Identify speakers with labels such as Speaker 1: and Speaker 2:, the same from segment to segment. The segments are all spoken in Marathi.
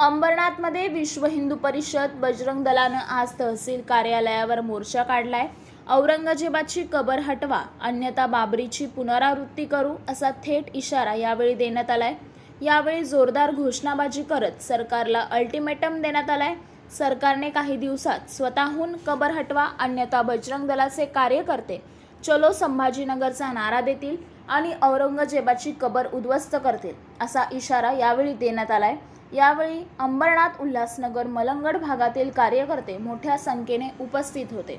Speaker 1: अंबरनाथमध्ये विश्व हिंदू परिषद बजरंग दलानं आज तहसील कार्यालयावर मोर्चा काढलाय. औरंगजेबाची कबर हटवा अन्यथा बाबरीची पुनरावृत्ती करू असा थेट इशारा यावेळी देण्यात आलाय. यावेळी जोरदार घोषणाबाजी करत सरकारला अल्टिमेटम देण्यात आलाय. सरकारने काही दिवसात स्वतःहून कबर हटवा अन्यथा बजरंग दलाचे कार्यकर्ते चलो संभाजीनगरचा नारा देतील आणि औरंगजेबाची कबर उद्ध्वस्त करतील असा इशारा यावेळी देण्यात आलाय. यावेळी अंबरनाथ उल्हासनगर मलंगड भागातील कार्यकर्ते मोठ्या संख्येने उपस्थित होते.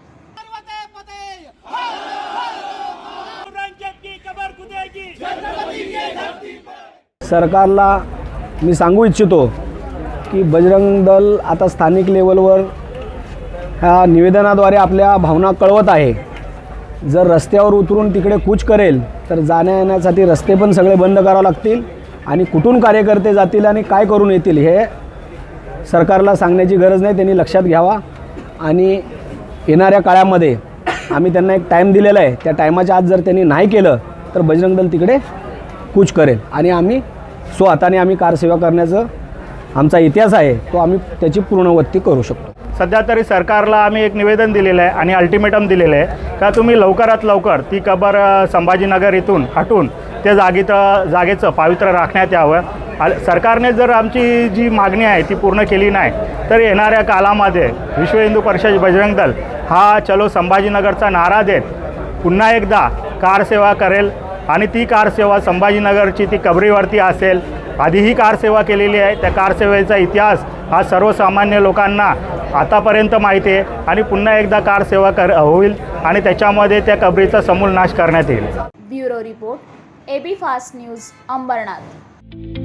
Speaker 2: सरकारला मी सांगू इच्छितो की बजरंग दल आता स्थानिक लेवलवर ह्या निवेदनाद्वारे आपल्या भावना कळवत आहे. जर रस्त्यावर उतरून तिकडे कूच करेल तर जाण्या येण्यासाठी रस्ते पण सगळे बंद करावे लागतील. आणि कुठून कार्यकर्ते जातील आणि काय करून येतील हे सरकारला सांगण्याची गरज नाही त्यांनी लक्षात घ्यावा. आणि येणाऱ्या काळामध्ये आम्ही त्यांना एक टाईम दिलेला आहे. त्या टायमाच्या आत जर त्यांनी नाही केलं तर बजरंग दल तिकडे कूच करेल. आणि आम्ही स्वहाताने आम्ही कारसेवा करण्याचं आमचा इतिहास आहे तो आम्ही त्याची पूर्णवत्ती करू शकतो.
Speaker 3: सध्या तरी सरकारला आम्ही एक निवेदन दिलेलं आहे आणि अल्टिमेटम दिलेलं आहे. का तुम्ही लवकरात लवकर ती कबर संभाजीनगर इथून हटून त्या जागेत जागेचं पावित्र्य राखण्यात यावं. सरकारने जर आमची जी मागणी आहे ती पूर्ण केली नाही तर येणाऱ्या कालामध्ये विश्व हिंदू परिषद बजरंग दल हा चलो संभाजीनगरचा नारा देत पुन्हा एकदा कारसेवा करेल आणि ती कारसेवा संभाजीनगरची ती कबरीवरती असेल. आधीही कारसेवा केलेली आहे. त्या कारसेवेचा इतिहास हा सर्वसामान्य लोकांना आतापर्यंत माहिती आहे आणि पुन्हा एकदा कारसेवा कर होईल आणि त्याच्यामध्ये त्या कबरीचा समूल नाश करण्यात येईल.
Speaker 1: Bureau report. AB fast news Ambernath.